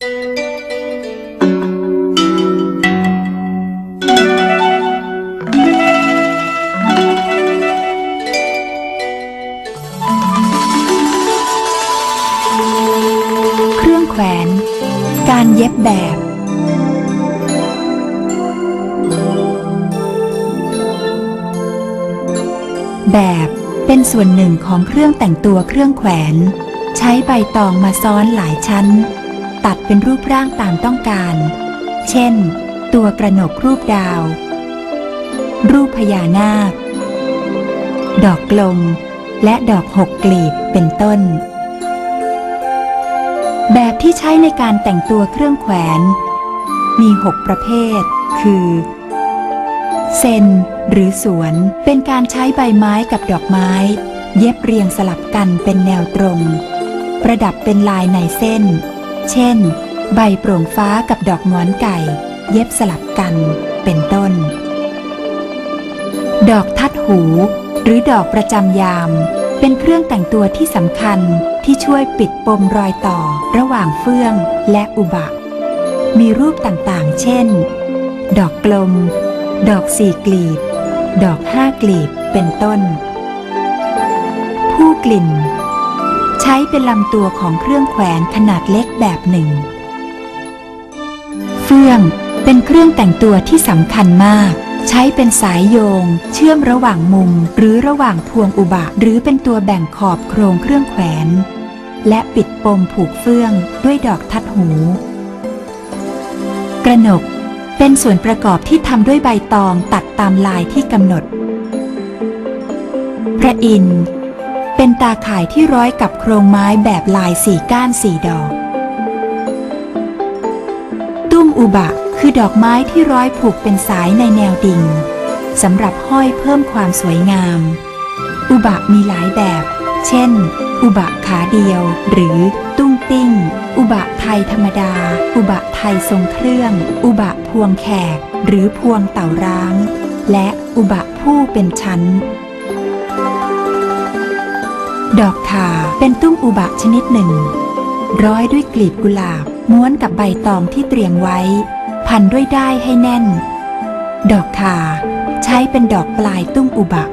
เครื่องแขวน การเย็บแบบแบบเป็นส่วนหนึ่งของเครื่องแต่งตัวเครื่องแขวน ใช้ใบตองมาซ้อนหลายชั้น ตัดเป็นรูปร่างตามต้องการ เช่น ตัวกระหนกรูปดาว รูปพญานาค ดอกกลม และดอกหกกลีบเป็นต้น แบบที่ใช้ในการแต่งตัวเครื่องแขวน มี6ประเภท คือเซนหรือสวนเป็นการใช้ใบไม้กับดอกไม้ เย็บเรียงสลับกันเป็นแนวตรง ประดับเป็นลายในเส้น เช่น ใบโปร่งฟ้ากับดอกงอนไก่ เย็บสลับกันเป็นต้น ดอกทัดหู หรือดอกประจำยาม เป็นเครื่องแต่งตัวที่สำคัญที่ช่วยปิดปมรอยต่อระหว่างเฟื่องและอุบะ มีรูปต่างๆ เช่น ดอกกลม ดอกสี่กลีบ ดอกห้ากลีบ เป็นต้น ผู้กลิ่น ใช้เป็นลำตัวของเครื่องแขวนขนาดเล็กแบบหนึ่ง เฟื่องเป็นเครื่องแต่งตัวที่สำคัญมาก ใช้เป็นสายโยง เชื่อมระหว่างมุม หรือระหว่างพวงอุบะหรือเป็นตัวแบ่งขอบโครงเครื่องแขวน และปิดปมผูกเฟื่องด้วยดอกทัดหู กระหนกเป็นส่วนประกอบที่ทำด้วยใบตองตัดตามลายที่กำหนด พระอินทร์ เป็นตาข่ายที่ร้อยกับโครงไม้แบบลายสี่ก้านสี่ดอก ตุ้มอุบะคือดอกไม้ที่ร้อยผูกเป็นสายในแนวดิ่งสำหรับห้อยเพิ่มความสวยงาม อุบะมีหลายแบบ เช่น อุบะขาเดียว หรือตุ้งติ้ง อุบะไทยธรรมดา อุบะไทยทรงเครื่อง อุบะพวงแขก หรือพวงเต่าร้าง และอุบะผู้เป็นชั้น ดอกขาเป็นตุ้มอุบะชนิดหนึ่ง ร้อยด้วยกลีบกุหลาบ ม้วนกับใบตองที่เตรียมไว้ พันด้วยได้ให้แน่น ดอกขาใช้เป็นดอกปลายตุ้มอุบะ